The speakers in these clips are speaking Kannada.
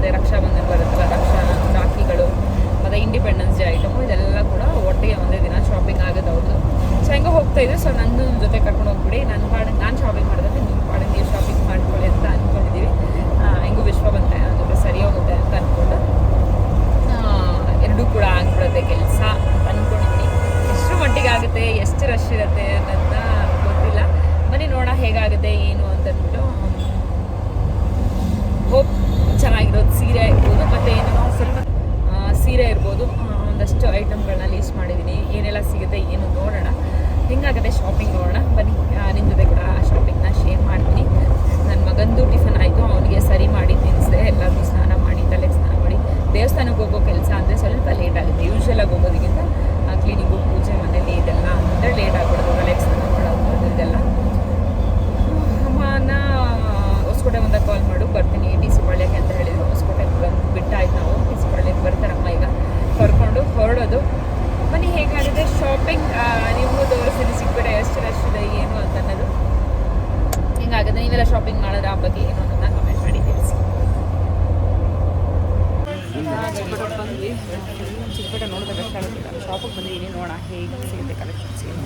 ವರಮಹಾಲಕ್ಷ್ಮಿದು ರಕ್ಷಾ ಬಂಧನ ಬರುತ್ತಲ್ಲ ರಕ್ಷಾ ರಾಖಿಗಳು, ಮತ್ತು ಇಂಡಿಪೆಂಡೆನ್ಸ್ ಡೇ ಐಟಮು ಇದೆಲ್ಲ ಕೂಡ ಒಟ್ಟಿಗೆ ಒಂದೇ ದಿನ ಶಾಪಿಂಗ್ ಆಗೋದು ಹೌದು. ಸೊ ಹೆಂಗೋ ಹೋಗ್ತಾ ಇದ್ದೆ ಸೊ ನನ್ನ ಜೊತೆ ಕರ್ಕೊಂಡು ಹೋಗ್ಬಿಡಿ. ನನ್ನ ಪಾಡಿಗೆ, ನಾನು ಶಾಪಿಂಗ್ ಮಾಡಿದ್ರೆ ನಿಮ್ಮ ಪಾಡಿಗೆ ನೀವು ಶಾಪಿಂಗ್ ಮಾಡ್ಕೊಳ್ಳಿ ಅಂತ ಅಂದ್ಕೊಂಡಿದ್ದೀವಿ ಹೆಂಗೂ ವಿಶ್ವ ಬಂತೆ ಜೊತೆ ಸರಿ ಹೋಗುತ್ತೆ ಅಂತ ಅಂದ್ಕೊಂಡು ಎರಡೂ ಕೂಡ ಆಗ್ಬಿಡುತ್ತೆ ಕೆಲಸ ಅಂದ್ಕೊಂಡಿದ್ದೀನಿ ಎಷ್ಟು ಮಟ್ಟಿಗೆ ಆಗುತ್ತೆ, ಎಷ್ಟು ರಶ್ ಇರುತ್ತೆ ಅನ್ನೋದನ್ನ ಗೊತ್ತಿಲ್ಲ. ಬನ್ನಿ ನೋಡೋಣ ಹೇಗಾಗುತ್ತೆ, ಏನು ಅಂತ ಅಂದ್ಬಿಟ್ಟು ಹೋಪ್ ಚೆನ್ನಾಗಿರೋದು ಸೀರೆ ಇರ್ಬೋದು ಮತ್ತು ಏನು ಸ್ವಲ್ಪ ಆ, ಸೀರೆ ಇರ್ಬೋದು ಆ, ಒಂದಷ್ಟು ಐಟಮ್ಗಳನ್ನ ಲೀಸ್ಟ್ ಮಾಡಿದ್ದೀನಿ ಏನೆಲ್ಲ ಸಿಗುತ್ತೆ ಏನು ನೋಡೋಣ ಹೆಂಗಾಗುತ್ತೆ ಶಾಪಿಂಗ್ ನೋಡೋಣ. ಬನ್ನಿ ನಿಮ್ಮ ಜೊತೆ ಕೂಡ ಶಾಪಿಂಗ್ನ ಶೇರ್ ಮಾಡ್ತೀನಿ. ನನ್ನ ಮಗಂದು ಟಿಫನ್ ಆಯಿತು, ಅವನಿಗೆ ಸರಿ ಮಾಡಿ ತಿನ್ನಿಸಿದೆ ಎಲ್ಲರೂ ಸ್ನಾನ ಮಾಡಿ, ತಲೆಗೆ ಸ್ನಾನ ಮಾಡಿ. ದೇವಸ್ಥಾನಕ್ಕೆ ಹೋಗೋ ಕೆಲಸ ಅಂದರೆ ಸ್ವಲ್ಪ ಲೇಟ್ ಆಗುತ್ತೆ. ಯೂಶ್ವಲಾಗಿ ಹೋಗೋದಕ್ಕಿಂತ ಕ್ಲೀನಿಂಗು ಪೂಜೆ ಮನೇಲಿ ಇದೆಲ್ಲ ಅಂದರೆ ಲೇಟ್ ಆಗ್ಬಿಡೋದು ತಲೆಗೆ ಸ್ನಾನ ಮಾಡೋದು ಇದೆಲ್ಲ. ಅಮ್ಮನ ಹೊಸಕೋಟೆ ಮುಂದೆ ಕಾಲ್ ಮಾಡು, ಬರ್ತೀನಿ. ಡಿ ಸಿ ಪಾಳ್ಯಕ್ಕೆ ಅಂತ ಹೇಳಿದ್ರು. ಹೊಸಕೋಟೆಗೆ ಬಂದು ಬಿಟ್ಟಾಯ್ತು ನಾವು. ಡಿ ಸಿ ಪಾಳ್ಯಕ್ಕೆ ಬರ್ತಾರಮ್ಮ ಈಗ. ಕರ್ಕೊಂಡು ಹೊರಡೋದು. ಬನ್ನಿ, ಹೇಗಾಗಿದೆ? ಶಾಪಿಂಗ್ ನಿಮಗೂ ತೋರಿಸ್ತೀನಿ ಸಿಕ್ಬಿಟ್ಟೆ ಎಷ್ಟು ರಶ್ ಇದೆ ಏನು ಅಂತ ಅನ್ನೋದು ಹಿಂಗಾಗಿದೆ ನೀವೆಲ್ಲ ಶಾಪಿಂಗ್ ಮಾಡಿದ್ರೆ ಆ ಬಗ್ಗೆ ಏನು ಅನ್ನೋದನ್ನ ಕಮೆಂಟ್ ಮಾಡಿ ತಿಳಿಸಿ ಚಿಕ್ಕಪೇಟೆ ಬಂದ್ವಿ ಚಿಕ್ಕಪೇಟೆ ನೋಡಿದ್ರೆ ಬೆಸ್ಟ್ ಆಗುತ್ತೆ ಶಾಪಿಗೆ ಬಂದಿದ್ದೀನಿ ನೋಡೋಣ ಹೇಗೆ ಸಿಗುತ್ತೆ ಕಲೆಕ್ಷನ್ಸ್ ಏನು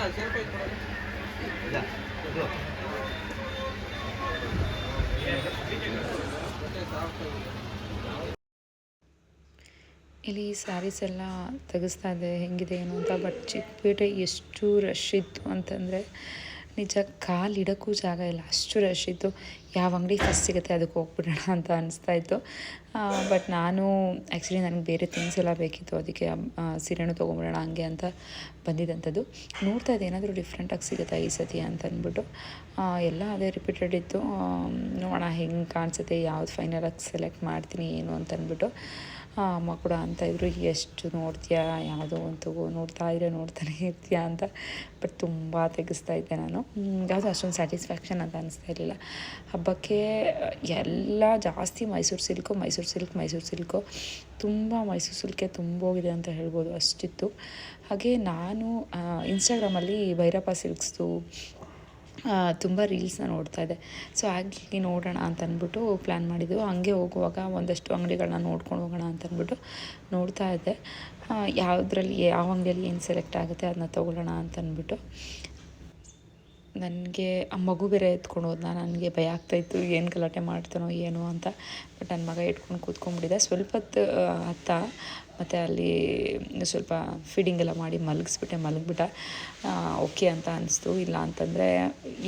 ಅಂತ ಹೇಳ್ಬಿಟ್ಟು ಇಲ್ಲಿ ಸ್ಯಾರೀಸ್ ಎಲ್ಲ ತೆಗೆಸ್ತಾ ಇದೆ ಹೆಂಗಿದೆ ಏನು ಅಂತ ಬಟ್ ಚಿಕ್ಕಪೇಟೆ ಎಷ್ಟು ರಶ್ ಇತ್ತು ಅಂತಂದರೆ ನಿಜ ಕಾಲು ಇಡೋಕ್ಕೂ ಜಾಗ ಇಲ್ಲ. ಅಷ್ಟು ರಶ್ ಇತ್ತು ಯಾವ ಅಂಗಡಿ ಫಸ್ಟ್ ಸಿಗುತ್ತೆ ಅದಕ್ಕೆ ಹೋಗ್ಬಿಡೋಣ ಅಂತ ಅನಿಸ್ತಾ ಇತ್ತು. ಬಟ್ ನಾನು ಆ್ಯಕ್ಚುಲಿ ನನಗೆ ಬೇರೆ ಥಿಂಗ್ಸ್ ಎಲ್ಲ ಬೇಕಿತ್ತು. ಅದಕ್ಕೆ ಸೀರೆನೂ ತೊಗೊಂಬಿಡೋಣ ಹಂಗೆ ಅಂತ ಬಂದಿದ್ದಂಥದ್ದು. ನೋಡ್ತಾ ಇದ್ದೆ, ಏನಾದರೂ ಡಿಫ್ರೆಂಟಾಗಿ ಸಿಗುತ್ತಾ ಈ ಸತಿ ಅಂತ ಅಂದ್ಬಿಟ್ಟು. ಎಲ್ಲ ಅದೇ ರಿಪೀಟೆಡ್ ಇತ್ತು. ನೋಡೋಣ ಹೆಂಗೆ ಕಾಣಿಸುತ್ತೆ, ಯಾವ್ದು ಫೈನಲಾಗಿ ಸೆಲೆಕ್ಟ್ ಮಾಡ್ತೀನಿ, ಏನು ಅಂತ ಅಂದ್ಬಿಟ್ಟು. ಅಮ್ಮ ಕೂಡ ಅಂತ ಇದ್ರು, ಎಷ್ಟು ನೋಡ್ತೀಯಾ? ಯಾವುದೋ ಒಂದು ತಗೋ, ನೋಡ್ತಾ ಇದ್ರೆ ನೋಡ್ತಾನೆ ಇರ್ತೀಯಾ? ಅಂತ. ಬಟ್ ತುಂಬ ತೆಗೆಸ್ತಾ ಇದ್ದೆ ನಾನು. ಯಾವುದು ಅಷ್ಟೊಂದು ಸ್ಯಾಟಿಸ್ಫ್ಯಾಕ್ಷನ್ ಅಂತ ಅನಿಸ್ತಾ ಇರಲಿಲ್ಲ. ಹಬ್ಬಕ್ಕೆ, ಎಲ್ಲ ಜಾಸ್ತಿ Mysore silk, Mysore silk, Mysore silk. ತುಂಬ ಮೈಸೂರು ಸಿಲ್ಕೆ ತುಂಬೋಗಿದೆ ಅಂತ ಹೇಳ್ಬೋದು ಅಷ್ಟಿತ್ತು. ಹಾಗೆ ನಾನು ಇನ್ಸ್ಟಾಗ್ರಾಮಲ್ಲಿ ಭೈರಪ್ಪ ಸಿಲ್ಕ್ಸ್ದು ತುಂಬ ರೀಲ್ಸ್ನ ನೋಡ್ತಾ ಇದ್ದೆ ಸೊ ಆಗಲಿ ನೋಡೋಣ ಅಂತ ಅಂದ್ಬಿಟ್ಟು ಪ್ಲ್ಯಾನ್ ಮಾಡಿದ್ದು. ಹಂಗೆ ಹೋಗುವಾಗ ಒಂದಷ್ಟು ಅಂಗಡಿಗಳನ್ನ ನೋಡ್ಕೊಂಡು ಹೋಗೋಣ ಅಂತ ಅಂದ್ಬಿಟ್ಟು ನೋಡ್ತಾ ಇದ್ದೆ. ಯಾವುದ್ರಲ್ಲಿ, ಯಾವ ಅಂಗಡಿಯಲ್ಲಿ ಏನು ಸೆಲೆಕ್ಟ್ ಆಗುತ್ತೆ ಅದನ್ನ ತೊಗೊಳ್ಳೋಣ ಅಂತ ಅಂದ್ಬಿಟ್ಟು. ನನಗೆ, ಆ ಮಗು ಬೇರೆ ಎತ್ಕೊಂಡು ಹೋದ್ನ. ನನಗೆ ಭಯ ಆಗ್ತಾಯಿತ್ತು ಏನು ಗಲಾಟೆ ಮಾಡ್ತಾನೋ, ಏನು ಅಂತ. ಬಟ್ ನನ್ನ ಮಗ ಇಟ್ಕೊಂಡು ಕೂತ್ಕೊಂಡ್ಬಿಟ್ಟಿದ್ದೆ. ಸ್ವಲ್ಪ ಹೊತ್ತು ಅತ್ತ. ಮತ್ತು ಅಲ್ಲಿ ಸ್ವಲ್ಪ ಫೀಡಿಂಗ್ ಎಲ್ಲ ಮಾಡಿ ಮಲಗಿಸ್ಬಿಟ್ಟೆ, ಮಲಗಿಬಿಟ್ಟ ಓಕೆ ಅಂತ ಅನಿಸ್ತು. ಇಲ್ಲ ಅಂತಂದರೆ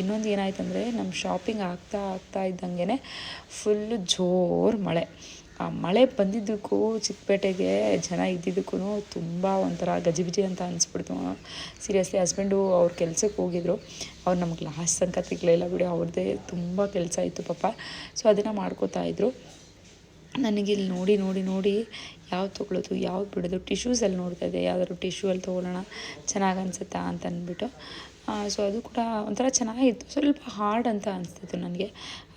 ಇನ್ನೊಂದು ಏನಾಯ್ತು ಅಂದರೆ ನಮ್ಮ ಶಾಪಿಂಗ್ ಆಗ್ತಾ ಆಗ್ತಾ ಇದ್ದಂಗೆ ಫುಲ್ಲು ಜೋರು ಮಳೆ. ಆ ಮಳೆ ಬಂದಿದ್ದಕ್ಕೂ ಚಿಕ್ಕಪೇಟೆಗೆ ಜನ ಇದ್ದಿದ್ದಕ್ಕೂ ತುಂಬ ಒಂಥರ ಗಜಿಬಿಜಿ ಅಂತ ಅನಿಸ್ಬಿಡ್ತು. ಸೀರಿಯಸ್ಲಿ ಹಸ್ಬೆಂಡು ಅವ್ರ ಕೆಲಸಕ್ಕೆ ಹೋಗಿದ್ರು. ಅವ್ರು ನಮ್ಗೆ ಲಾಸ್ಟ್ ತನಕ ಸಿಗಲಿಲ್ಲ ಬಿಡಿ ಅವ್ರದ್ದೇ ತುಂಬ ಕೆಲಸ ಇತ್ತು ಪಾಪ. ಸೊ ಅದನ್ನು ಮಾಡ್ಕೋತಾ ಇದ್ರು. ನನಗಿಲ್ಲಿ ನೋಡಿ ನೋಡಿ ನೋಡಿ ಯಾವ್ದು ತೊಗೊಳ್ಳೋದು, ಯಾವ್ದು ಬಿಡೋದು ಟಿಶ್ಯೂಸಲ್ಲಿ ನೋಡ್ತಾ ಇದ್ದೆ, ಯಾವ್ದಾದ್ರು ಟಿಶ್ಯೂಯಲ್ಲಿ ತೊಗೊಳ್ಳೋಣ, ಚೆನ್ನಾಗಿ ಅನಿಸುತ್ತಾ ಅಂತ ಅಂದ್ಬಿಟ್ಟು. ಸೊ ಅದು ಕೂಡ ಒಂಥರ ಚೆನ್ನಾಗಿತ್ತು. ಸ್ವಲ್ಪ ಹಾರ್ಡ್ ಅಂತ ಅನಿಸ್ತಿತ್ತು ನನಗೆ.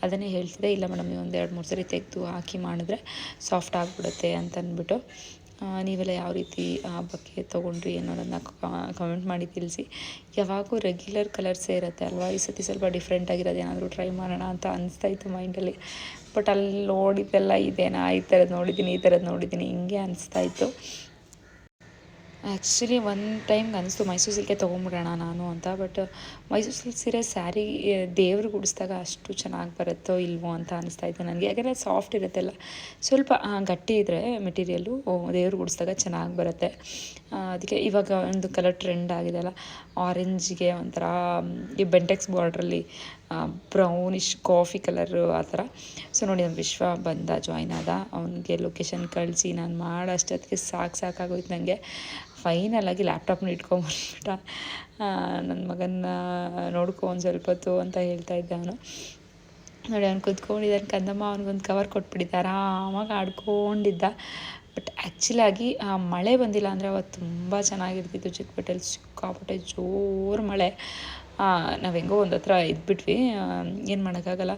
ಅದನ್ನೇ ಹೇಳ್ತಿದ್ದೆ, ಇಲ್ಲ ಮೇಡಮ್ ಒಂದು ಎರಡು, ಮೂರು ಸರಿ ತೆಗೆದು ಹಾಕಿ ಮಾಡಿದ್ರೆ ಸಾಫ್ಟ್ ಆಗಿಬಿಡುತ್ತೆ ಅಂತ ಅಂದ್ಬಿಟ್ಟು. ನೀವೆಲ್ಲ ಯಾವ ರೀತಿ ಹಬ್ಬಕ್ಕೆ ತೊಗೊಂಡ್ರಿ ಅನ್ನೋದನ್ನು ಕಮೆಂಟ್ ಮಾಡಿ ತಿಳಿಸಿ. ಯಾವಾಗೂ ರೆಗ್ಯುಲರ್ ಕಲರ್ಸೇ ಇರುತ್ತೆ ಅಲ್ವಾ? ಈ ಸತಿ ಸ್ವಲ್ಪ ಡಿಫ್ರೆಂಟಾಗಿರೋದು ಏನಾದರೂ ಟ್ರೈ ಮಾಡೋಣ ಅಂತ ಅನಿಸ್ತಾ ಇತ್ತು ಮೈಂಡಲ್ಲಿ ಬಟ್ ಅಲ್ಲಿ ನೋಡಿದ್ದೆಲ್ಲ ಇದೇನಾ? ಈ ಥರದ್ದು ನೋಡಿದ್ದೀನಿ ಈ ಥರದ್ದು ನೋಡಿದ್ದೀನಿ. ಹಿಂಗೆ ಅನಿಸ್ತಾ ಇತ್ತು. ಆ್ಯಕ್ಚುಲಿ ಒನ್ ಟೈಮ್ಗೆ ಅನಿಸ್ತು ಮೈಸೂರು ಸಿಲ್ಕೆ ತೊಗೊಂಬಿಡೋಣ ನಾನು ಅಂತ ಬಟ್ ಮೈಸೂರು ಸಿಲ್ಕ್ ಸೀರೆ ಸ್ಯಾರಿ ದೇವ್ರಿಗೆ ಉಡಿಸ್ದಾಗ ಅಷ್ಟು ಚೆನ್ನಾಗಿ ಬರುತ್ತೋ ಇಲ್ವೋ ಅಂತ ಅನಿಸ್ತಾ ಇತ್ತು ನನಗೆ. ಯಾಕಂದರೆ ಸಾಫ್ಟ್ ಇರುತ್ತಲ್ಲ. ಸ್ವಲ್ಪ ಗಟ್ಟಿ ಇದ್ದರೆ ಮೆಟೀರಿಯಲ್ಲು ದೇವ್ರಿಗೆ ಉಡಿಸ್ದಾಗ ಚೆನ್ನಾಗಿ ಬರುತ್ತೆ. ಅದಕ್ಕೆ ಇವಾಗ ಒಂದು ಕಲರ್ ಟ್ರೆಂಡ್ ಆಗಿದೆ ಅಲ್ಲ. ಆರೆಂಜ್ಗೆ ಒಂಥರ ಈ ಬೆಂಟೆಕ್ಸ್ ಬಾರ್ಡ್ರಲ್ಲಿ ಬ್ರೌನಿಶ್ ಕಾಫಿ ಕಲರು ಆ ಥರ. ಸೊ ನೋಡಿ ನಮ್ಮ ವಿಶ್ವ ಬಂದ ಜಾಯ್ನ್ ಆದ. ಅವನಿಗೆ ಲೊಕೇಶನ್ ಕಳಿಸಿ, ನಾನು ಮಾಡೋಷ್ಟೊತ್ತಿಗೆ ಸಾಕು ಸಾಕಾಗೋಯ್ತು ನನಗೆ ಫೈನಲ್ ಆಗಿ ಲ್ಯಾಪ್ಟಾಪ್ನ ಇಟ್ಕೊಂಬಂದ್ಬಿಟ್ಟ ನನ್ನ ಮಗನ ನೋಡ್ಕೊ ಒಂದು ಸ್ವಲ್ಪ ಹೊತ್ತು ಅಂತ ಹೇಳ್ತಾ ಇದ್ದೆ ಅವನು ನೋಡಿ, ಅವ್ನು ಕುತ್ಕೊಂಡಿದ್ದಾನೆ ಕಂದಮ್ಮ, ಅವ್ನಿಗೊಂದು ಕವರ್ ಕೊಟ್ಬಿಟ್ಟಿದ್ದ, ಆರಾಮಾಗಿ ಆಡ್ಕೊಂಡಿದ್ದ. ಬಟ್ ಆ್ಯಕ್ಚುಲಾಗಿ ಮಳೆ ಬಂದಿಲ್ಲ ಅಂದರೆ ಅವತ್ತು ತುಂಬ ಚೆನ್ನಾಗಿರ್ತಿತ್ತು ಚಿಕ್ಕಪೇಟೆಯಲ್ಲಿ ಸಿಕ್ಕಾಪಟ್ಟೆ ಜೋರು ಮಳೆ. ನಾವು ಹೆಂಗೋ ಒಂದು ಹತ್ರ ಇದ್ಬಿಟ್ವಿ. ಏನು ಮಾಡೋಕ್ಕಾಗಲ್ಲ.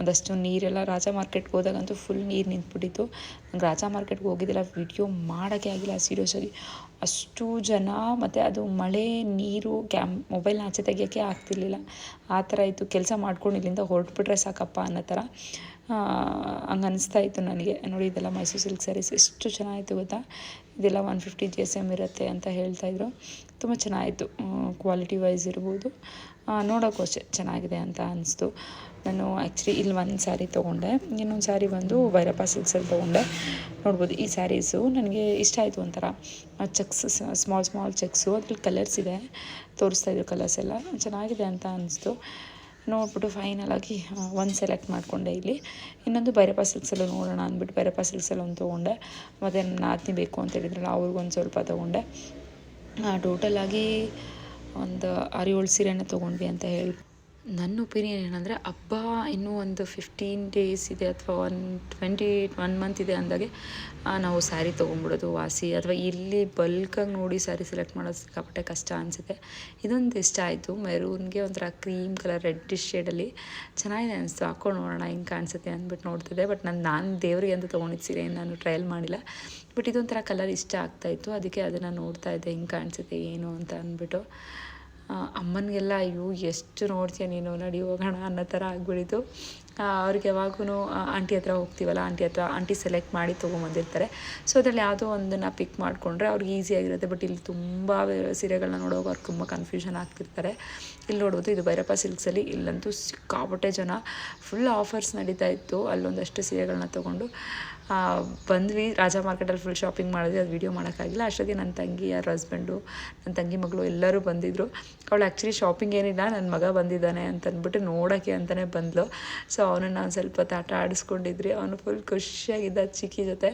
ಒಂದಷ್ಟು ನೀರೆಲ್ಲ ರಾಜ ಮಾರ್ಕೆಟ್ಗೆ ಹೋದಾಗಂತೂ ಫುಲ್ ನೀರು ನಿಂತ್ಬಿಟ್ಟಿತ್ತು. ನಂಗೆ ರಾಜ ಮಾರ್ಕೆಟ್ಗೆ ಹೋಗಿದ್ದಿಲ್ಲ ವಿಡಿಯೋ ಮಾಡೋಕ್ಕೆ ಆಗಿಲ್ಲ ಸೀರಿಯಸ್ಸಾಗಿ ಅಷ್ಟು ಜನ, ಮತ್ತು ಅದು ಮಳೆ, ನೀರು, ಕ್ಯಾಮ್ ಮೊಬೈಲ್ನ ಆಚೆ ತೆಗಿಯೋಕ್ಕೆ ಆಗ್ತಿರ್ಲಿಲ್ಲ. ಆ ಥರ ಇತ್ತು. ಕೆಲಸ ಮಾಡ್ಕೊಂಡು ಇಲ್ಲಿಂದ ಹೊರಟ್ಬಿಟ್ರೆ ಸಾಕಪ್ಪ ಅನ್ನೋ ಥರ ಹಂಗೆ ಅನಿಸ್ತಾ ಇತ್ತು ನನಗೆ. ನೋಡಿ, ಇದೆಲ್ಲ ಮೈಸೂರು ಸಿಲ್ಕ್ ಸ್ಯಾರೀಸ್ ಎಷ್ಟು ಚೆನ್ನಾಗಿತ್ತು ಗೊತ್ತಾ? ಇದೆಲ್ಲ one fifty G S M ಇರುತ್ತೆ ಅಂತ ಹೇಳ್ತಾಯಿದ್ರು ತುಂಬ ಚೆನ್ನಾಗಿತ್ತು. ಕ್ವಾಲಿಟಿ ವೈಸ್ ಇರ್ಬೋದು. ನೋಡೋಕ್ಕೂ ಅಷ್ಟೇ ಚೆನ್ನಾಗಿದೆ ಅಂತ ಅನಿಸ್ತು. ನಾನು ಆ್ಯಕ್ಚುಲಿ ಇಲ್ಲಿ ಒಂದು ಸ್ಯಾರಿ ತೊಗೊಂಡೆ. ಇನ್ನೊಂದು ಸ್ಯಾರಿ ಬಂದು ಭೈರಪ್ಪ ಸಿಲ್ಕ್ಸಲ್ಲಿ ತೊಗೊಂಡೆ. ನೋಡ್ಬೋದು ಈ ಸ್ಯಾರೀಸು ನನಗೆ ಇಷ್ಟ ಆಯಿತು ಒಂಥರ. ಚೆಕ್ಸ್ ಸ್ಮಾಲ್ ಸ್ಮಾಲ್ ಚೆಕ್ಸು ಅದ್ರಲ್ಲಿ ಕಲರ್ಸ್ ಇದೆ. ತೋರಿಸ್ತಾ ಇದ್ರು ಕಲರ್ಸ್ ಎಲ್ಲ. ಚೆನ್ನಾಗಿದೆ ಅಂತ ಅನಿಸ್ತು. ನೋಡ್ಬಿಟ್ಟು ಫೈನಲಾಗಿ ಒಂದು ಸೆಲೆಕ್ಟ್ ಮಾಡಿಕೊಂಡೆ ಇಲ್ಲಿ. ಇನ್ನೊಂದು ಭೈರಪ್ಪ ಸಿಲ್ಕ್ಸಲ್ಲೂ ನೋಡೋಣ ಅಂದ್ಬಿಟ್ಟು ಭೈರಪ್ಪ ಸಿಲ್ಕ್ಸಲ್ಲಿ ಒಂದು ತೊಗೊಂಡೆ. ಮತ್ತು ನನ್ನ ಬೇಕು ಅಂತ ಹೇಳಿದ್ರಲ್ಲ ಅವ್ರಿಗೊಂದು ಸ್ವಲ್ಪ ತೊಗೊಂಡೆ. ಟೋಟಲಾಗಿ ಒಂದು ಆರು ಏಳು ಸೀರೆನ ತೊಗೊಂಡ್ವಿ ಅಂತ ಹೇಳಿ ನನ್ನ ಒಪಿನಿಯನ್ ಏನಂದರೆ ಹಬ್ಬ ಇನ್ನೂ ಒಂದು ಫಿಫ್ಟೀನ್ ಡೇಸ್ ಇದೆ ಅಥವಾ ಒನ್ ಟ್ವೆಂಟಿ ಒನ್ ಮಂತ್ ಇದೆ ಅಂದಾಗೆ ನಾವು ಸ್ಯಾರಿ ತೊಗೊಂಬಿಡೋದು ವಾಸಿ, ಅಥವಾ ಇಲ್ಲಿ ಬಲ್ಕಾಗಿ ನೋಡಿ ಸ್ಯಾರಿ ಸೆಲೆಕ್ಟ್ ಮಾಡೋದು ಸಿಕ್ಕಾಪಟ್ಟೆ ಕಷ್ಟ ಅನಿಸುತ್ತೆ. ಇದೊಂದು ಇಷ್ಟ ಆಯಿತು. ಮೆರೂನ್ಗೆ ಒಂಥರ ಕ್ರೀಮ್ ಕಲರ್ ರೆಡ್ಡಿಶ್ ಶೇಡಲ್ಲಿ ಚೆನ್ನಾಗಿದೆ ಅನಿಸ್ತು. ಹಾಕೊಂಡು ನೋಡೋಣ ಹಿಂಗೆ ಕಾಣಿಸುತ್ತೆ ಅಂದ್ಬಿಟ್ಟು ನೋಡ್ತಿದ್ದೆ. ಬಟ್ ನಾನು ನಾನು ದೇವರಿಗೆ ಅಂತ ತೊಗೊಂಡಿದ್ದು ಸೀರೆ ನಾನು ಟ್ರಯಲ್ ಮಾಡಿಲ್ಲ. ಬಟ್ ಇದೊಂಥರ ಕಲರ್ ಇಷ್ಟ ಆಗ್ತಾಯಿತ್ತು ಅದಕ್ಕೆ ಅದನ್ನು ನೋಡ್ತಾ ಇದ್ದೆ. ಹಿಂಗೆ ಕಾಣಿಸುತ್ತೆ, ಏನು ಅಂತ ಅಂದ್ಬಿಟ್ಟು. ಅಮ್ಮನಿಗೆಲ್ಲ, ಅಯ್ಯೋ, ಎಷ್ಟು ನೋಡ್ತೀಯ ನೀನು, ನಡಿ ಹೋಗೋಣ, ಅನ್ನೋ ಥರ ಆಗ್ಬಿಟ್ಟಿತ್ತು. ಅವ್ರಿಗೆ ಯಾವಾಗೂ ಆಂಟಿ ಹತ್ರ ಹೋಗ್ತೀವಲ್ಲ, ಆಂಟಿ ಹತ್ರ, ಆಂಟಿ ಸೆಲೆಕ್ಟ್ ಮಾಡಿ ತೊಗೊಂಬಂದಿರ್ತಾರೆ. ಸೊ, ಅದರಲ್ಲಿ ಯಾವುದೋ ಒಂದನ್ನು ಪಿಕ್ ಮಾಡಿಕೊಂಡ್ರೆ ಅವ್ರಿಗೆ ಈಸಿಯಾಗಿರುತ್ತೆ ಬಟ್ ಇಲ್ಲಿ ತುಂಬ ಸೀರೆಗಳನ್ನ ನೋಡೋವಾಗ ಅವ್ರಿಗೆ ತುಂಬ ಕನ್ಫ್ಯೂಷನ್ ಆಗ್ತಿರ್ತಾರೆ. ಇಲ್ಲಿ ನೋಡ್ಬೋದು, ಇದು ಭೈರಪ್ಪ ಸಿಲ್ಕ್ಸಲ್ಲಿ ಇಲ್ಲಂತೂ ಸಿಕ್ಕಾಪಟ್ಟೆ ಜನ. ಫುಲ್ ಆಫರ್ಸ್ ನಡೀತಾ ಇತ್ತು. ಅಲ್ಲೊಂದಷ್ಟು ಸೀರೆಗಳನ್ನ ತೊಗೊಂಡು. ಬಂದ್ವಿ. ರಾಜ ಮಾರ್ಕೆಟಲ್ಲಿ ಫುಲ್ ಶಾಪಿಂಗ್ ಮಾಡಿದ್ವಿ. ಅದು ವೀಡಿಯೋ ಮಾಡೋಕ್ಕಾಗಿಲ್ಲ. ಅಷ್ಟೊತ್ತಿಗೆ ನನ್ನ ತಂಗಿ ಯಾರ ಹಸ್ಬೆಂಡು ನನ್ನ ತಂಗಿ ಮಗಳು ಎಲ್ಲರೂ ಬಂದಿದ್ದರು ಅವಳು ಆ್ಯಕ್ಚುಲಿ ಶಾಪಿಂಗ್ ಏನಿಲ್ಲ ನನ್ನ ಮಗ ಬಂದಿದ್ದಾನೆ ಅಂತ ಅಂದ್ಬಿಟ್ಟು ನೋಡೋಕ್ಕೆ ಅಂತಲೇ ಬಂದಳು ಸೊ ಅವನನ್ನು ನಾನು ಸ್ವಲ್ಪ ಹೊತ್ತು ಆಟ ಆಡಿಸ್ಕೊಂಡಿದ್ರಿ. ಅವನು ಫುಲ್ ಖುಷಿಯಾಗಿದ್ದ ಚಿಕ್ಕಿ ಜೊತೆ.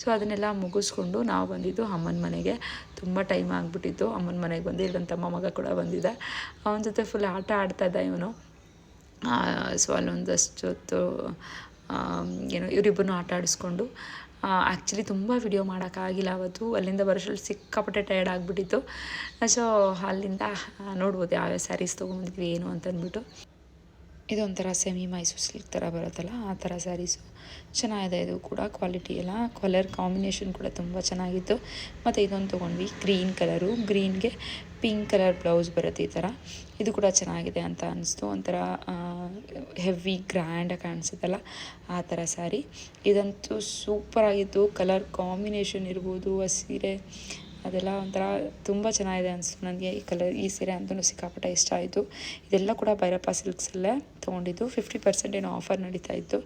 ಸೊ ಅದನ್ನೆಲ್ಲ ಮುಗಿಸ್ಕೊಂಡು ನಾವು ಬಂದಿದ್ದು ಅಮ್ಮನ ಮನೆಗೆ. ತುಂಬ ಟೈಮ್ ಆಗಿಬಿಟ್ಟಿತ್ತು. ಅಮ್ಮನ ಮನೆಗೆ ಬಂದು ನನ್ನ ತಮ್ಮ ಮಗ ಕೂಡ ಬಂದಿದ್ದ ಅವನ ಜೊತೆ ಫುಲ್ ಆಟ ಆಡ್ತಾ ಇದ್ದ ಇವನು. ಸೊ ಅಲ್ಲೊಂದಷ್ಟು ಹೊತ್ತು ಏನು ಇವರಿಬ್ಬರನ್ನೂ ಆಟ ಆಡಿಸ್ಕೊಂಡು ಆ್ಯಕ್ಚುಲಿ ತುಂಬ ವಿಡಿಯೋ ಮಾಡೋಕ್ಕಾಗಿಲ್ಲ ಅವತ್ತು. ಅಲ್ಲಿಂದ ಬರೋಷಲ್ಲಿ ಸಿಕ್ಕಾಪಟ್ಟೆ ಟಯರ್ಡ್ ಆಗಿಬಿಟ್ಟಿತ್ತು. ಸೊ ಅಲ್ಲಿಂದ ನೋಡ್ಬೋದು ಯಾವ್ಯಾವ ಸ್ಯಾರೀಸ್ ತೊಗೊಂಬಂದಿದ್ವಿ ಏನು ಅಂತ ಅಂದ್ಬಿಟ್ಟು ಇದೊಂಥರ ಸೆಮಿ ಮೈಸೂರು ಸಿಲ್ಕ್ ಥರ ಬರುತ್ತಲ್ಲ, ಆ ಥರ ಸ್ಯಾರೀಸು ಚೆನ್ನಾಗಿದೆ ಇದು ಕೂಡ ಕ್ವಾಲಿಟಿ ಎಲ್ಲ. ಕಲರ್ ಕಾಂಬಿನೇಷನ್ ಕೂಡ ತುಂಬ ಚೆನ್ನಾಗಿತ್ತು. ಮತ್ತು ಇದೊಂದು ತೊಗೊಂಡ್ವಿ ಗ್ರೀನ್ ಕಲರು ಗ್ರೀನ್ಗೆ ಪಿಂಕ್ ಕಲರ್ ಬ್ಲೌಸ್ ಬರುತ್ತೆ ಈ ಥರ ಇದು ಕೂಡ ಚೆನ್ನಾಗಿದೆ ಅಂತ ಅನಿಸ್ತು. ಒಂಥರ ಹೆವಿ ಗ್ರ್ಯಾಂಡಾಗಿ ಕಾಣಿಸುತ್ತಲ್ಲ, ಆ ಥರ ಸ್ಯಾರಿ ಇದಂತೂ ಸೂಪರಾಗಿತ್ತು ಕಲರ್ ಕಾಂಬಿನೇಷನ್ ಇರ್ಬೋದು ಆ ಸೀರೆ ಅದೆಲ್ಲ ಒಂಥರ ತುಂಬ ಚೆನ್ನಾಗಿದೆ ಅನಿಸ್ತು ನನಗೆ ಈ ಕಲರ್, ಈ ಸೀರೆ ಅಂತೂ ಸಿಕ್ಕಾಪಟ್ಟೆ ಇಷ್ಟ ಆಯಿತು. ಇದೆಲ್ಲ ಕೂಡ ಭೈರಪ್ಪ ಸಿಲ್ಕ್ಸಲ್ಲೇ ತೊಗೊಂಡಿದ್ದು. ಫಿಫ್ಟಿ ಪರ್ಸೆಂಟ್ ಏನೋ ಆಫರ್ ನಡೀತಾ ಇತ್ತು.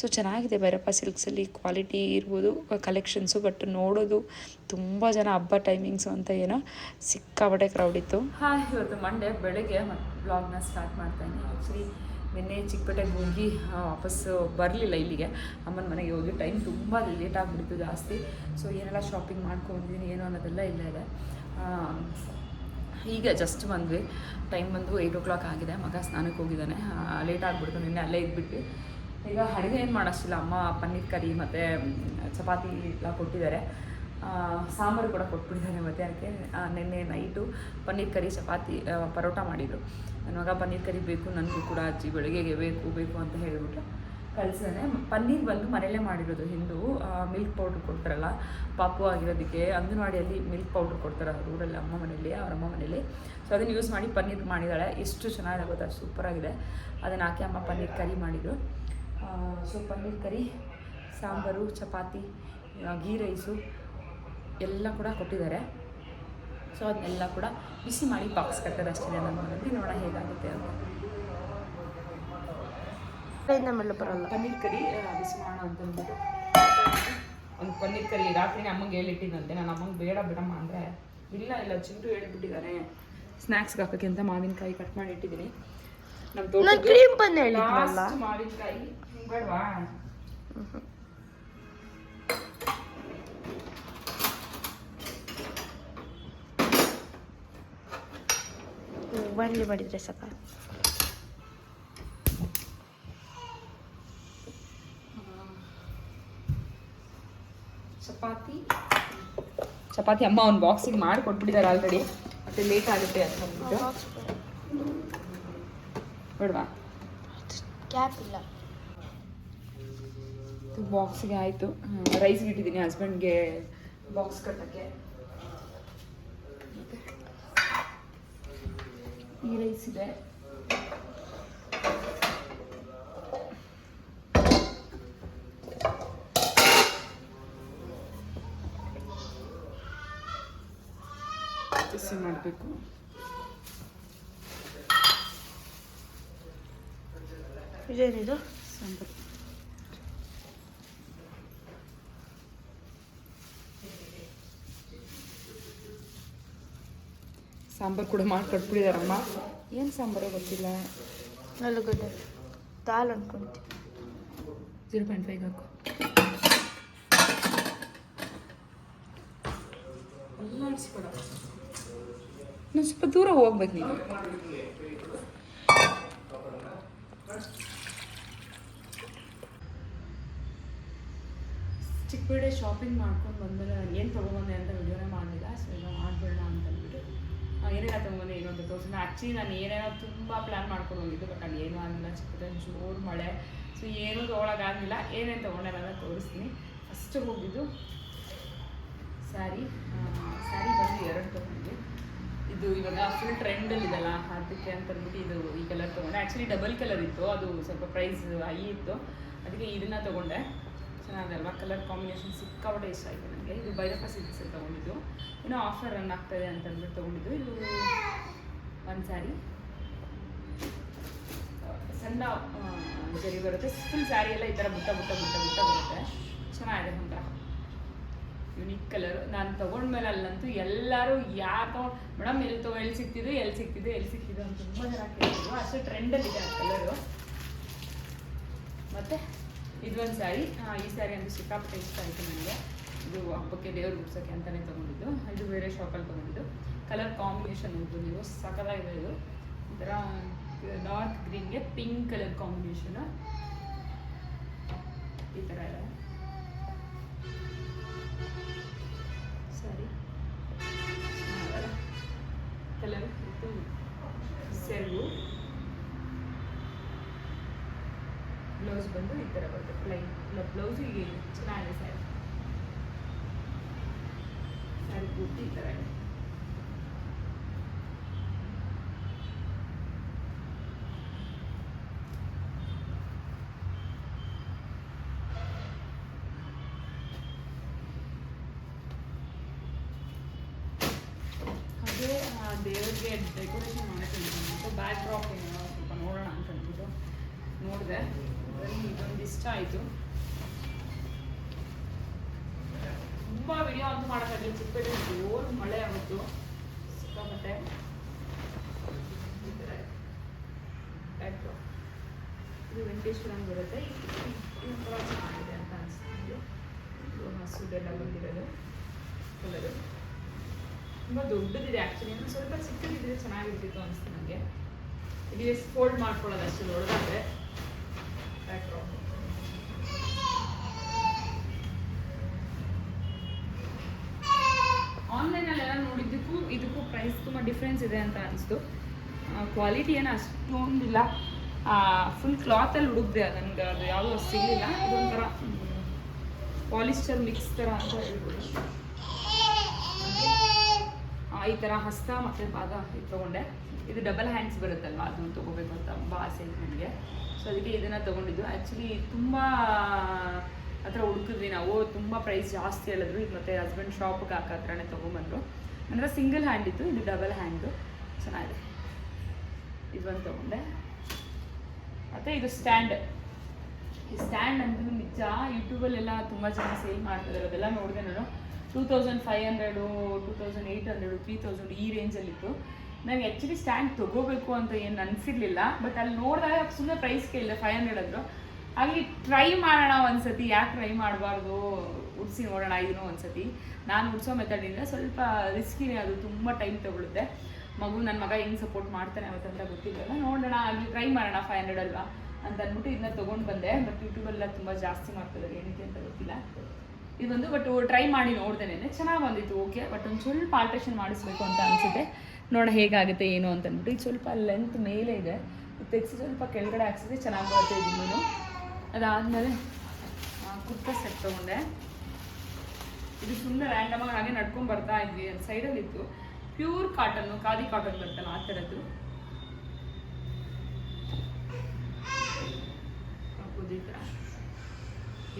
ಸೊ ಚೆನ್ನಾಗಿದೆ ಭೈರಪ್ಪ ಸಿಲ್ಕ್ಸಲ್ಲಿ ಕ್ವಾಲಿಟಿ ಇರ್ಬೋದು, ಕಲೆಕ್ಷನ್ಸು, ಬಟ್ ನೋಡೋದು ತುಂಬ ಜನ ಹಬ್ಬ ಟೈಮಿಂಗ್ಸು ಅಂತ ಏನೋ ಸಿಕ್ಕಾಪಟ್ಟೆ ಕ್ರೌಡ್ ಇತ್ತು. ಹಾಂ ಇವತ್ತು ಮಂಡೇ ಬೆಳಗ್ಗೆ ಬ್ಲಾಗ್ನ ಸ್ಟಾರ್ಟ್ ಮಾಡ್ತೀನಿ ಆ್ಯಕ್ಚುಲಿ ನಿನ್ನೆ ಚಿಕ್ಕಪೇಟೆಗೆ ಹೋಗಿ ವಾಪಸ್ಸು ಬರಲಿಲ್ಲ ಇಲ್ಲಿಗೆ. ಅಮ್ಮನ ಮನೆಗೆ ಹೋಗಿ ಟೈಮ್ ತುಂಬ ಲೇಟ್ ಆಗಿಬಿಡ್ತು ಜಾಸ್ತಿ. ಸೊ ಏನೆಲ್ಲ ಶಾಪಿಂಗ್ ಮಾಡ್ಕೊಂಡಿದ್ದೀನಿ, ಏನು ಅನ್ನೋದೆಲ್ಲ ಇಲ್ಲ ಇದೆ. ಈಗ ಜಸ್ಟ್ ಬಂದ್ವಿ. ಟೈಮ್ ಬಂದು ಏಯ್ಟ್ ಓ ಕ್ಲಾಕ್ ಆಗಿದೆ. ಮಗ ಸ್ನಾನಕ್ಕೆ ಹೋಗಿದ್ದಾನೆ. ಲೇಟ್ ಆಗಿಬಿಡ್ತು. ನಿನ್ನೆ ಅಲ್ಲೇ ಇದ್ಬಿಟ್ಟು ಈಗ ಅಡುಗೆ ಏನು ಮಾಡೋಷ್ಟಿಲ್ಲ. ಅಮ್ಮ ಪನ್ನೀರ್ ಕರಿ ಮತ್ತು ಚಪಾತಿ ಎಲ್ಲ ಕೊಟ್ಟಿದ್ದಾರೆ. ಸಾಂಬಾರು ಕೂಡ ಕೊಟ್ಬಿಟ್ಟಿದ್ದಾರೆ ಮತ್ತು ಅದಕ್ಕೆ ನಿನ್ನೆ ನೈಟು ಪನ್ನೀರ್ ಕರಿ, ಚಪಾತಿ ಪರೋಟ ಮಾಡಿದರು. ನನ್ನ ಮಗ ಪನ್ನೀರ್ ಕರಿ ಬೇಕು, ನನಗೂ ಕೂಡ ಅಜ್ಜಿ ಬೆಳಗ್ಗೆಗೆ ಬೇಕು ಬೇಕು ಅಂತ ಹೇಳಿಬಿಟ್ಟು ಕಳಿಸಿದಾನೆ. ಪನ್ನೀರ್ ಬಂದು ಮನೆಯಲ್ಲೇ ಮಾಡಿರೋದು ಹಿಂದೂ. ಮಿಲ್ಕ್ ಪೌಡ್ರ್ ಕೊಡ್ತಾರಲ್ಲ, ಪಾಪು ಆಗಿರೋದಕ್ಕೆ ಅಂಗನವಾಡಿಯಲ್ಲಿ ಮಿಲ್ಕ್ ಪೌಡ್ರ್ ಕೊಡ್ತಾರೆ ಊರಲ್ಲಿ ಅಮ್ಮ ಮನೆಯಲ್ಲಿ ಅವರ ಅಮ್ಮ ಮನೇಲಿ. ಸೊ ಅದನ್ನು ಯೂಸ್ ಮಾಡಿ ಪನ್ನೀರ್ ಮಾಡಿದ್ದಾಳೆ ಎಷ್ಟು ಚೆನ್ನಾಗಿದೆ ಗೊತ್ತಾ? ಸೂಪರಾಗಿದೆ ಅದನ್ನು ಹಾಕಿ ಅಮ್ಮ ಪನ್ನೀರ್ ಕರಿ ಮಾಡಿದರು. So paneer curry, sambar, chapati ghee rice ಎಲ್ಲ ಕೂಡ ಕೊಟ್ಟಿದ್ದಾರೆ. ಸೊ ಅದನ್ನೆಲ್ಲ ಕೂಡ ಬಿಸಿ ಮಾಡಿ ಬಾಕ್ಸ್ ಕಟ್ಟೋದು ಅಷ್ಟೇ ನಾನು ಮನೆಯಲ್ಲಿ ನೋಡೋಣ ಹೇಗಾಗುತ್ತೆ ಅಂತ. ಮೇಲೆ ಬರಲ್ಲ. ಪನ್ನೀರ್ ಕರಿ ಬಿಸಿ ಮಾಡೋಣ ಅಂತ ಒಂದು ಪನ್ನೀರ್ ಕರಿ ರಾತ್ರಿ ಅಮ್ಮಂಗೆ ಹೇಳಿಟ್ಟಿದ್ದಂತೆ ನಾನು ಅಮ್ಮಂಗೆ ಬೇಡ ಬಿಡಮ್ಮ ಅಂದರೆ ಇಲ್ಲ ಇಲ್ಲ ಚಿಂಟು ಹೇಳಿಬಿಟ್ಟಿದ್ದಾರೆ ಸ್ನ್ಯಾಕ್ಸ್ಗೆ ಹಾಕೋಕ್ಕೆ ಅಂತ ಮಾವಿನಕಾಯಿ ಕಟ್ ಮಾಡಿ ಇಟ್ಟಿದ್ದೀನಿ. ನಮ್ಮ ತೋಟ ಮಾವಿನಕಾಯಿ ಬೇಡವಾ? ಬಂದ್ಲಿ ಮಾಡಿದರೆ ಸಾಕ. ಚಪಾತಿ? ಚಪಾತಿ ಅಮ್ಮ ಒಂದು ಬಾಕ್ಸಿಗೆ ಮಾಡಿ ಕೊಟ್ಬಿಟ್ಟಿದ್ದಾರೆ ಆಲ್ರೆಡಿ ಮತ್ತೆ ಲೇಟ್ ಆಗುತ್ತೆ ಅಂತ ಅಂದ್ಬಿಟ್ಟು. ಬೇಡವಾ ಕ್ಯಾಪ್ ಇಲ್ಲ. ಬಾಕ್ಸ್ಗೆ ಆಯಿತು. ರೈಸ್ಗೆ ಇಟ್ಟಿದ್ದೀನಿ ಹಸ್ಬೆಂಡ್ಗೆ ಬಾಕ್ಸ್ ಕಟ್ಟಕ್ಕೆ. ಈ ರೈಸ್ ಇದೆ ಬಿಸಿ ಮಾಡಬೇಕು ಇದೇನಿದು ಸಾಂಬಾರು ಸಾಂಬಾರು ಕೂಡ ಮಾಡಿ ಕೊಟ್ಬಿಟ್ಟಿದಾರಮ್ಮ ಏನು ಸಾಂಬಾರು ಗೊತ್ತಿಲ್ಲ. ಆಲೂಗಡ್ಡೆ. ದಾಲ್ ಅನ್ಕೊಂತೀನಿ ಜೀರೋ ಪಾಯಿಂಟ್ ಫೈವ್ ಹಾಕು. ನಾನು ಸ್ವಲ್ಪ ದೂರ ಹೋಗ್ಬೇಕು ನೀನು ಚಿಕ್ಕಬೇಡೆ ಶಾಪಿಂಗ್ ಮಾಡ್ಕೊಂಡು ಬಂದಮೇಲೆ ಏನು ತೊಗೊಂಬಂದೆ ಅಂತ ವಿಡಿಯೋನೇ ಮಾಡಲಿಲ್ಲ ಸೊ ಈಗ ಮಾಡಬೇಡ ಅಂತ ಅಂದ್ಬಿಟ್ಟು ಆ, ಏನೇನ ತಗೊಂಡೆ ಏನು ಅಂತ ತೋರಿಸಿ ಆ್ಯಕ್ಚುಲಿ ನಾನು ಏನೇನೋ ತುಂಬ ಪ್ಲ್ಯಾನ್ ಮಾಡ್ಕೊಂಡು ಹೋಗಿದ್ದು ಬಟ್ ಅಲ್ಲಿ ಏನೂ ಆಗಿಲ್ಲ ಚಿಕ್ಕದಾಗ ಜೋರು ಮಳೆ. ಸೊ ಏನೂ ತೊಗೊಳಕ್ಕಾಗಲಿಲ್ಲ ಏನೇನು ತೊಗೊಂಡೆ ಅಂತ ತೋರಿಸ್ತೀನಿ. ಫಸ್ಟ್ ಹೋಗಿದ್ದು ಸ್ಯಾರಿ ಸ್ಯಾರಿ ಬಂದು ಎರಡು ತೊಗೊಂಡಿದ್ವಿ ಇದು ಇವಾಗ ಫುಲ್ ಟ್ರೆಂಡಲ್ಲಿದೆಲ್ಲ ಅದಕ್ಕೆ ಅಂತ ಅಂದ್ಬಿಟ್ಟು ಇದು ಈ ಕಲರ್ ತೊಗೊಂಡೆ. ಆ್ಯಕ್ಚುಲಿ ಡಬಲ್ ಕಲರ್ ಇತ್ತು, ಅದು ಸ್ವಲ್ಪ ಪ್ರೈಸ್ ಹೈ ಇತ್ತು. ಅದಕ್ಕೆ ಇದನ್ನ ತೊಗೊಂಡೆ. ಚೆನ್ನಾಗಲ್ವಾ? ಕಲರ್ ಕಾಂಬಿನೇಷನ್ ಸಿಕ್ಕಾಪಟ್ಟೆ ಇಷ್ಟ ಆಯಿತು ನನಗೆ. ಇದು ಬೈರಪ್ಪ ಸಿಲ್ಕ್ಸ್ ತೊಗೊಂಡಿದ್ದು. ಇನ್ನೂ ಆಫರ್ ರನ್ ಆಗ್ತಾಯಿದೆ ಅಂತಂದ್ಬಿಟ್ಟು ತೊಗೊಂಡಿದ್ದು. ಇದು ಸ್ಯಾರಿ ಸಣ್ಣ ಜರಿ ಬರುತ್ತೆ. ಫುಲ್ ಸ್ಯಾರಿ ಎಲ್ಲ ಈ ಥರ ಬುಟ್ಟ ಬುಟ್ಟ ಬುಟ್ಟ ಬುಟ್ಟ ಬರುತ್ತೆ. ಚೆನ್ನಾಗಿದೆ ಒಂಥರ. ಯುನೀಕ್ ಕಲರ್ ನಾನು ತೊಗೊಂಡ್ಮೇಲೆ ಅಲ್ಲಂತೂ ಎಲ್ಲರೂ ಯಾಕೋ, ಮೇಡಮ್ ಎಲ್ಲಿ ತಗೋ ಎಲ್ಲಿ ಸಿಕ್ತಿದ್ದು ಎಲ್ಲಿ ಸಿಕ್ತಿದ್ದು ಎಲ್ಲಿ ಸಿಕ್ತಿದ್ದು ಅಂತ ತುಂಬ ಜನ ಕೇಳಿದ್ರು ಅಷ್ಟು ಟ್ರೆಂಡಲ್ಲಿದೆ ಆ ಕಲರು ಮತ್ತು ಇದೊಂದು ಸ್ಯಾರಿ ಈ ಸ್ಯಾರಿ ಅಂತೂ ಸಿಕ್ಕಾಪಟ್ಟೆ ಇಷ್ಟ ಆಯಿತು ನನಗೆ ಇದು ಹಬ್ಬಕ್ಕೆ ದೇವ್ರು ಉಡ್ಸೋಕ್ಕೆ ಅಂತಲೇ ತೊಗೊಂಡಿದ್ದು. ಇದು ಬೇರೆ ಶಾಪಲ್ಲಿ ತೊಗೊಂಡಿದ್ದು. ಕಲರ್ ಕಾಂಬಿನೇಷನ್ ಉಂಟು ನೀವು, ಸಕಲಾಗಿದೆ ಇದು. ಒಂಥರ ಡಾರ್ಕ್ ಗ್ರೀನ್ಗೆ ಪಿಂಕ್ ಕಲರ್ ಕಾಂಬಿನೇಷನ್. ಈ ಥರ ಇದೆ. ಸರಿ. ಕಲರ್ ಇದು ಬ್ಲೌಸ್ ಬಂದು ಈ ಥರ ಬರುತ್ತೆ ಪ್ಲೈನ್ ಬ್ಲೌಸ್ ಈಗ ಚೆನ್ನಾಗಿದೆ ಸ್ಯಾರಿ ಸ್ಯಾರಿ ಪೂರ್ತಿ ಈ ಥರ ಇದೆ ಹಾಗೆ ಆ, ದೇವ್ರಿಗೆ ಡೆಕೋರೇಷನ್ ಮಾಡೋಕ್ಕೆ ಬ್ಯಾಕ್ ಡ್ರಾಪ್ ಏನೋ ಸ್ವಲ್ಪ ನೋಡೋಣ ಅಂತ ಅಂದ್ಬಿಟ್ಟು ನೋಡಿದೆ. ಅದರಲ್ಲಿ ಇದೊಂದು ಇಷ್ಟ ಆಯಿತು. ತುಂಬ ವಿಡಿಯೋ ಅಂತೂ ಮಾಡೋಕ್ಕಾಗಲಿ ಚಿಕ್ಕಪೇಟೆ ಜೋರು ಮಳೆ ಆಗುತ್ತೆ ಸಿಕ್ಕಾಪಟ್ಟೆ. ಬ್ಯಾಕ್ ಡ್ರಾಪ್ ಇದು ವೆಂಕಟೇಶ್ವರನ್ ಬರುತ್ತೆ. ತುಂಬ ಚೆನ್ನಾಗಿದೆ ಅಂತ ಅನಿಸ್ತಿದ್ದು ಹಸುದೆಲ್ಲ ಬಂದಿರೋದು. ಕಲರು. ತುಂಬ ದೊಡ್ಡದಿದೆ ಆ್ಯಕ್ಚುಲಿ ಅಂದ್ರೆ ಸ್ವಲ್ಪ ಚಿಕ್ಕದಿದ್ರೆ ಚೆನ್ನಾಗಿರ್ತಿತ್ತು ಅನಿಸ್ತು ನನಗೆ ಇದು ಫೋಲ್ಡ್ ಮಾಡ್ಕೊಳ್ಳೋದು ಅಷ್ಟು, ದೊಡ್ಡದಾದರೆ. ಆನ್ಲೈನಲ್ಲಿ ಎಲ್ಲ ನೋಡಿದ್ದಕ್ಕೂ ಇದಕ್ಕೂ ಪ್ರೈಸ್ ತುಂಬ ಡಿಫ್ರೆನ್ಸ್ ಇದೆ ಅಂತ ಅನಿಸ್ತು. ಕ್ವಾಲಿಟಿ ಏನು ಅಷ್ಟೊಂದಿಲ್ಲ. ಫುಲ್ ಕ್ಲಾತಲ್ಲಿ ಹುಡುಕ್ದೆ ನನಗೆ ಅದು ಯಾವುದೂ ಸಿಗಲಿಲ್ಲ. ಇದೊಂಥರ ಪಾಲಿಸ್ಟರ್ ಮಿಕ್ಸ್ ಥರ ಅಂತ ಹೇಳ್ಬೋದು. ಈ ಥರ ಹಸ್ತ ಮತ್ತು ಪಾದ ಇದು ತೊಗೊಂಡೆ. ಇದು ಡಬಲ್ ಹ್ಯಾಂಡ್ಸ್ ಬರುತ್ತಲ್ವ? ಅದು ತೊಗೋಬೇಕು ಅಂತ ತುಂಬ ಆಸೆ ಇತ್ತು ನನಗೆ ಸೊ ಅದಕ್ಕೆ ಇದನ್ನು ತೊಗೊಂಡಿದ್ದು. ಆ್ಯಕ್ಚುಲಿ ತುಂಬ ಹತ್ರ ಹುಡುಕಿದ್ವಿ ನಾವು. ತುಂಬ ಪ್ರೈಸ್ ಜಾಸ್ತಿ ಹೇಳಿದ್ರು. ಇದು ಮತ್ತೆ ಹಸ್ಬೆಂಡ್ ಶಾಪ್ಗೆ ಹಾಕೋ ಹತ್ರನೇ ತೊಗೊಂಬಂದರು. ಅಂದರೆ ಸಿಂಗಲ್ ಹ್ಯಾಂಡ್ ಇತ್ತು. ಇದು ಡಬಲ್ ಹ್ಯಾಂಡು ಚೆನ್ನಾಗಿದೆ. ಇದೊಂದು ತೊಗೊಂಡೆ. ಮತ್ತು ಇದು ಸ್ಟ್ಯಾಂಡ್ ಈ ಸ್ಟ್ಯಾಂಡ್ ಅಂದ್ರೂ ನಿಜ ಯೂಟ್ಯೂಬಲ್ಲೆಲ್ಲ ತುಂಬ ಜನ ಸೇಲ್ ಮಾಡ್ತಿದ್ದಾರೆ ಅದೆಲ್ಲ ನೋಡಿದೆ ನಾನು. Two thousand five hundred two thousand eight hundred three thousand ಈ ರೇಂಜಲ್ಲಿತ್ತು ನನಗೆ ಆ್ಯಕ್ಚುಲಿ ಸ್ಟ್ಯಾಂಡ್ ತೊಗೋಬೇಕು ಅಂತ ಏನು ಅನಿಸಿರ್ಲಿಲ್ಲ ಬಟ್ ಅಲ್ಲಿ ನೋಡಿದಾಗ ಸುಮ್ಮನೆ ಪ್ರೈಸ್ ಕೇಳಿದೆ ಫೈವ್ ಹಂಡ್ರೆಡ್ ಅಂದರು. ಅಲ್ಲಿ ಟ್ರೈ ಮಾಡೋಣ ಒಂದ್ಸತಿ, ಯಾಕೆ ಟ್ರೈ ಮಾಡಬಾರ್ದು? ಉಡ್ಸಿ ನೋಡೋಣ ಇದನ್ನು ಒಂದ್ಸತಿ. ನಾನು ಉಡ್ಸೋ ಮೆಥಡಿಂದ ಸ್ವಲ್ಪ ರಿಸ್ಕಿನೇ ಅದು, ತುಂಬ ಟೈಮ್ ತೊಗೊಳುತ್ತೆ. ಮಗು ನನ್ನ ಮಗ ಹೆಂಗೆ ಸಪೋರ್ಟ್ ಮಾಡ್ತಾನೆ ಅವತ್ತಂತ ಗೊತ್ತಿಲ್ಲ ನೋಡೋಣ ಅಲ್ಲಿ ಟ್ರೈ ಮಾಡೋಣ ಫೈವ್ ಹಂಡ್ರೆಡ್ ಅಲ್ವಾ? ಅಂತ ಅಂದ್ಬಿಟ್ಟು ಇದನ್ನ ತೊಗೊಂಡು ಬಂದೆ ಬಟ್ ಯೂಟ್ಯೂಬೆಲ್ಲ ತುಂಬ ಜಾಸ್ತಿ ಮಾಡ್ತಿದ್ದಾರೆ, ಏನಕ್ಕೆ ಅಂತ ಗೊತ್ತಿಲ್ಲ. ಇದೊಂದು ಬಟ್ ಟ್ರೈ ಮಾಡಿ ನೋಡ್ದೇನೆ ಚೆನ್ನಾಗಿ ಬಂದಿತ್ತು ಓಕೆ ಬಟ್ ಒಂದು ಸ್ವಲ್ಪ ಆಲ್ಟ್ರೇಷನ್ ಮಾಡಿಸ್ಬೇಕು ಅಂತ ಅನಿಸುತ್ತೆ. ನೋಡ ಹೇಗಾಗುತ್ತೆ, ಏನು ಅಂತ ಅಂದ್ಬಿಟ್ಟು. ಇದು ಸ್ವಲ್ಪ ಲೆಂತ್ ಮೇಲೆ ಇದೆ. ತೆಗ್ಸಿ ಸ್ವಲ್ಪ ಕೆಳಗಡೆ ಹಾಕ್ಸಿದ್ರೆ ಚೆನ್ನಾಗಿ ಬರುತ್ತೆ ಇದನ್ನು ಅದಾದಮೇಲೆ ಕುರ್ತಾ ಸೆಟ್ ತೊಗೊಂಡೆ. ಇದು ಸುಮ್ಮನೆ ರ್ಯಾಂಡಮ್ ಆಗಿ ಹಾಗೆ ನಡ್ಕೊಂಡು ಬರ್ತಾ ಇದ್ವಿ. ಸೈಡಲ್ಲಿ ಇತ್ತು ಪ್ಯೂರ್ ಕಾಟನ್ನು ಖಾದಿ ಕಾಟನ್ ಬರ್ತಲ್ಲ ಆ ಥರದ್ದು.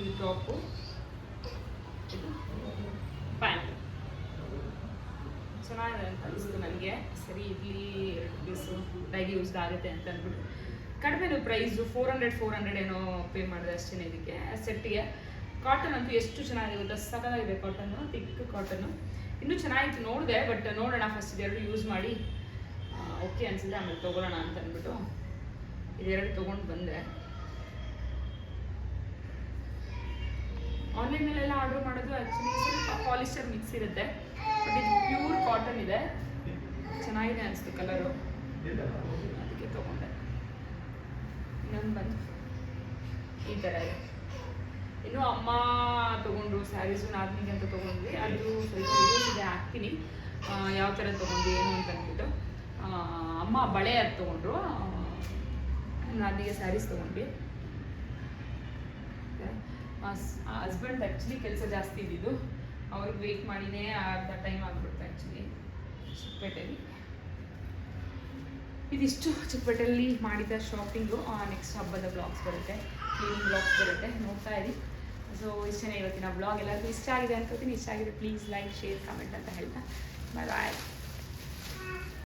ಇದು ಟಾಪು ಪ್ಯಾಂಟ್ ಚೆನ್ನಾಗಿದೆ ಅಂತ ಅನಿಸ್ತು ನನಗೆ. ಸರಿ ಇರಲಿ ಎರಡು ಪೀಸು ಯೂಸ್ ಆಗುತ್ತೆ ಅಂತ ಅಂದ್ಬಿಟ್ಟು. ಕಡಿಮೆನೂ price four hundred four hundred ಏನೋ ಪೇ ಮಾಡಿದೆ ಅಷ್ಟೇ ಇದಕ್ಕೆ ಸೆಟ್ಟಿಗೆ ಕಾಟನ್ ಅಂತೂ ಎಷ್ಟು ಚೆನ್ನಾಗಿದೆ ಗೊತ್ತಾ? ಸಕಲಾಗಿದೆ ಕಾಟನ್ನು ತಿಕ್ ಕಾಟನ್ನು ಇನ್ನೂ ಚೆನ್ನಾಗಿತ್ತು ನೋಡಿದೆ ಬಟ್ ನೋಡೋಣ ಫಸ್ಟ್ ಇದೆರಡು ಯೂಸ್ ಮಾಡಿ. ಓಕೆ ಅನ್ಸಿದ್ರೆ ಆಮೇಲೆ ತೊಗೊಳ್ಳೋಣ ಅಂತ ಅಂದ್ಬಿಟ್ಟು. ಇದೆರಡು ತೊಗೊಂಡು ಬಂದೆ. ಆನ್ಲೈನಲ್ಲೆಲ್ಲ ಆರ್ಡರ್ ಮಾಡೋದು ಆ್ಯಕ್ಚುಲಿ ಸ್ವಲ್ಪ ಪಾಲಿಸ್ಟರ್ ಮಿಕ್ಸ್ ಇರುತ್ತೆ. ಬಟ್ ಇದು ಪ್ಯೂರ್ ಕಾಟನ್ ಇದೆ. ಚೆನ್ನಾಗಿದೆ ಅನಿಸ್ತು ಕಲರು ಅದಕ್ಕೆ ತೊಗೊಂಡೆ. ಇನ್ನೊಂದು ಬಂತು. ಈ ಥರ ಇದೆ. ಇನ್ನು ಅಮ್ಮ ತೊಗೊಂಡ್ರು ಸ್ಯಾರೀಸು ನಾದಿನಿಗೆ ಅಂತ ತೊಗೊಂಡ್ವಿ. ಅದು ಸ್ವಲ್ಪ ಇದೆ, ಹಾಕ್ತೀನಿ. ಯಾವ ಥರ ತೊಗೊಂಡು ಏನು ಅಂತ ಅಂದ್ಬಿಟ್ಟು. ಅಮ್ಮ ಬಳೆ ಅದು ತೊಗೊಂಡ್ರು. ನಾದಿನಿಗೆ ಸ್ಯಾರೀಸ್ ತೊಗೊಂಡ್ವಿ. ಹಸ್ಬೆಂಡ್ ಆ್ಯಕ್ಚುಲಿ ಕೆಲಸ ಜಾಸ್ತಿ ಇದ್ದಿದ್ದು. ಅವ್ರಿಗೆ ವೆಯ್ಟ್ ಮಾಡಿನೇ ಅರ್ಧ ಟೈಮ್ ಆಗ್ಬಿಡ್ತು ಆ್ಯಕ್ಚುಲಿ ಚಿಕ್ಕಪೇಟೆಯಲ್ಲಿ ಇದಿಷ್ಟು ಚಿಕ್ಕಪೇಟೆಯಲ್ಲಿ ಮಾಡಿದ ಶಾಪಿಂಗು ನೆಕ್ಸ್ಟ್ ಹಬ್ಬದ ಬ್ಲಾಗ್ಸ್ ಬರುತ್ತೆ. ಕ್ಲೀನಿಂಗ್ ಬ್ಲಾಗ್ಸ್ ಬರುತ್ತೆ. ನೋಡ್ತಾ ಇರಿ. ಸೊ ಇಷ್ಟನೇ ಇವತ್ತಿನ ಬ್ಲಾಗ್ ಎಲ್ಲರಿಗೂ ಇಷ್ಟ ಆಗಿದೆ ಅನ್ಕೋತೀನಿ. ಇಷ್ಟ ಆಗಿದೆ ಪ್ಲೀಸ್ ಲೈಕ್ ಶೇರ್ ಕಮೆಂಟ್ ಅಂತ ಹೇಳ್ತಾ. ಬಾಯ್ ಬಾಯ್